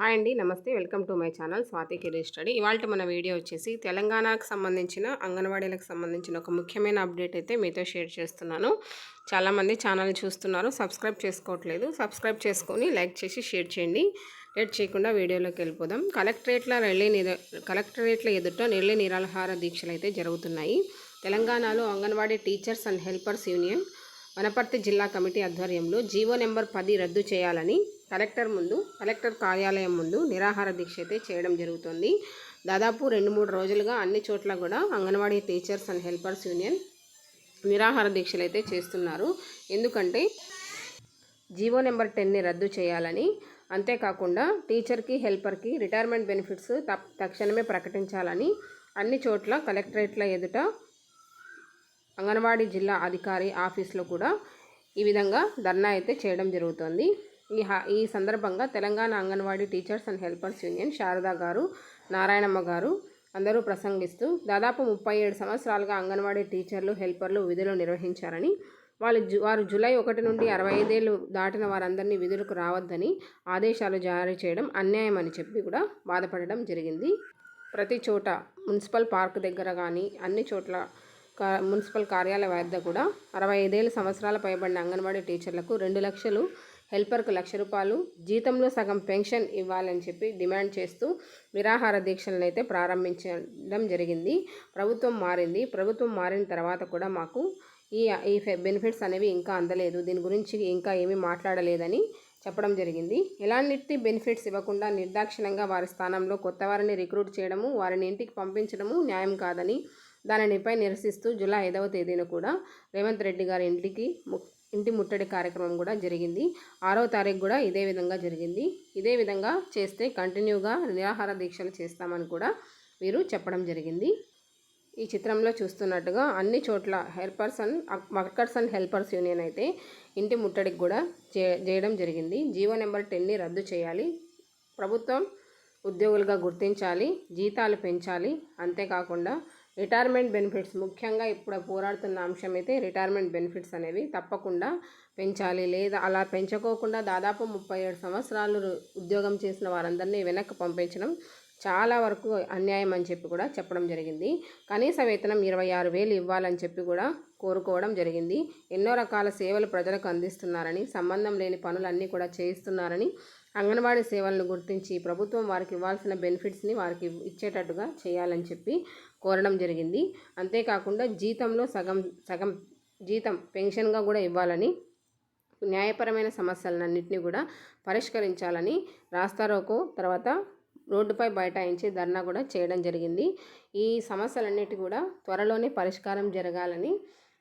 Hi అండి నమస్తే welcome to my channel Swathi career study. ఇవాళ మన వీడియో వచ్చేసి తెలంగాణకు సంబంధించిన అంగన్వాడీలకు సంబంధించిన ఒక ముఖ్యమైన అప్డేట్ అయితే మీతో షేర్ చేస్తున్నాను. చాలామంది ఛానల్ చూస్తున్నారు సబ్స్క్రైబ్ చేసుకోవట్లేదు. సబ్స్క్రైబ్ చేసుకొని లైక్ చేసి షేర్ చేయండి. లేట్ చేయకుండా వీడియోలోకి వెళ్ళిపోదాం. కలెక్టరేట్ల రెళ్ళి నిర కలెక్టరేట్ల ఎదుట నెల్లి నిరాహార దీక్షలు అయితే జరుగుతున్నాయి. తెలంగాణలో Anganwadi teachers and helpers union Wanaparthy జిల్లా కమిటీ ఆధ్వర్యంలో జీవో నెంబర్ పది రద్దు చేయాలని కలెక్టర్ ముందు కలెక్టర్ కార్యాలయం ముందు నిరాహార దీక్ష అయితే చేయడం జరుగుతుంది. దాదాపు రెండు మూడు రోజులుగా అన్ని చోట్ల కూడా Anganwadi teachers and helpers union నిరాహార దీక్షలు అయితే చేస్తున్నారు. ఎందుకంటే జీవో నెంబర్ టెన్ని రద్దు చేయాలని అంతేకాకుండా టీచర్కి హెల్పర్కి రిటైర్మెంట్ బెనిఫిట్స్ తక్షణమే ప్రకటించాలని అన్ని చోట్ల కలెక్టరేట్ల ఎదుట అంగన్వాడీ జిల్లా అధికారి ఆఫీస్లో కూడా ఈ విధంగా ధర్నా అయితే చేయడం జరుగుతుంది. ఈ ఈ సందర్భంగా Telangana Anganwadi teachers and helpers union Sharada గారు నారాయణమ్మ గారు అందరూ ప్రసంగిస్తూ దాదాపు ముప్పై ఏడు సంవత్సరాలుగా అంగన్వాడీ టీచర్లు హెల్పర్లు విధులు నిర్వహించారని వాళ్ళు జు వారు జూలై ఒకటి నుండి అరవై ఐదేళ్ళు దాటిన వారందరినీ విధులకు రావద్దని ఆదేశాలు జారీ చేయడం అన్యాయం అని చెప్పి కూడా బాధపడడం జరిగింది. ప్రతి చోట మున్సిపల్ పార్క్ దగ్గర కానీ అన్ని చోట్ల మున్సిపల్ కార్యాలయ వద్ద కూడా అరవై ఐదేళ్ళ సంవత్సరాల పైబడిన అంగన్వాడీ టీచర్లకు రెండు లక్షలు హెల్పర్కు లక్ష రూపాయలు జీతంలో సగం పెన్షన్ ఇవ్వాలని చెప్పి డిమాండ్ చేస్తూ నిరాహార దీక్షలను అయితే ప్రారంభించడం జరిగింది. ప్రభుత్వం మారింది. ప్రభుత్వం మారిన తర్వాత కూడా మాకు ఈ ఈ బెనిఫిట్స్ అనేవి ఇంకా అందలేదు. దీని గురించి ఇంకా ఏమీ మాట్లాడలేదని చెప్పడం జరిగింది. ఎలాంటి బెనిఫిట్స్ ఇవ్వకుండా నిర్దాక్షిణంగా వారి స్థానంలో కొత్త వారిని రిక్రూట్ చేయడము వారిని ఇంటికి పంపించడము న్యాయం కాదని దానిపై నిరసిస్తూ జూలై ఐదవ తేదీన కూడా రేవంత్ రెడ్డి గారి ఇంటికి ఇంటి ముట్టడి కార్యక్రమం కూడా జరిగింది. ఆరో తారీఖు కూడా ఇదే విధంగా జరిగింది. ఇదే విధంగా చేస్తే కంటిన్యూగా నిరాహార దీక్షలు చేస్తామని కూడా వీరు చెప్పడం జరిగింది. ఈ చిత్రంలో చూస్తున్నట్టుగా అన్ని చోట్ల helpers and workers and helpers union అయితే ఇంటి ముట్టడికి కూడా చేయడం జరిగింది. జీవో నెంబర్ టెన్ని రద్దు చేయాలి. ప్రభుత్వం ఉద్యోగులుగా గుర్తించాలి. జీతాలు పెంచాలి. అంతేకాకుండా రిటైర్మెంట్ బెనిఫిట్స్. ముఖ్యంగా ఇప్పుడు పోరాడుతున్న అంశం అయితే రిటైర్మెంట్ బెనిఫిట్స్ అనేవి తప్పకుండా పెంచాలి. లేదా అలా పెంచుకోకుండా దాదాపు ముప్పై ఏడు సంవత్సరాలు ఉద్యోగం చేసిన వారందరినీ వెనక్కి పంపించడం చాలా వరకు అన్యాయం అని చెప్పి కూడా చెప్పడం జరిగింది. కనీస వేతనం ఇరవై ఆరు వేలు ఇవ్వాలని చెప్పి కూడా కోరుకోవడం జరిగింది. ఎన్నో రకాల సేవలు ప్రజలకు అందిస్తున్నారని సంబంధం లేని పనులన్నీ కూడా చేయిస్తున్నారని అంగన్వాడీ సేవలను గుర్తించి ప్రభుత్వం వారికి ఇవ్వాల్సిన బెనిఫిట్స్ని వారికి ఇచ్చేటట్టుగా చేయాలని చెప్పి కోరడం జరిగింది. అంతేకాకుండా జీతంలో సగం సగం జీతం పెన్షన్గా కూడా ఇవ్వాలని న్యాయపరమైన సమస్యలన్నింటినీ కూడా పరిష్కరించాలని రాస్తారోకో తర్వాత రోడ్డుపై బైఠాయించి ధర్నా కూడా చేయడం జరిగింది. ఈ సమస్యలన్నిటి కూడా త్వరలోనే పరిష్కారం జరగాలని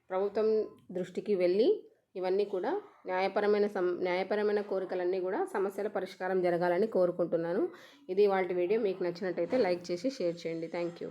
ప్రభుత్వం దృష్టికి వెళ్ళి ఇవన్నీ కూడా న్యాయపరమైన సం న్యాయపరమైన కోరికలన్నీ కూడా సమస్యల పరిష్కారం జరగాలని కోరుకుంటున్నాను. ఇది వాళ్ళ వీడియో. మీకు నచ్చినట్టయితే లైక్ చేసి షేర్ చేయండి. Thank you.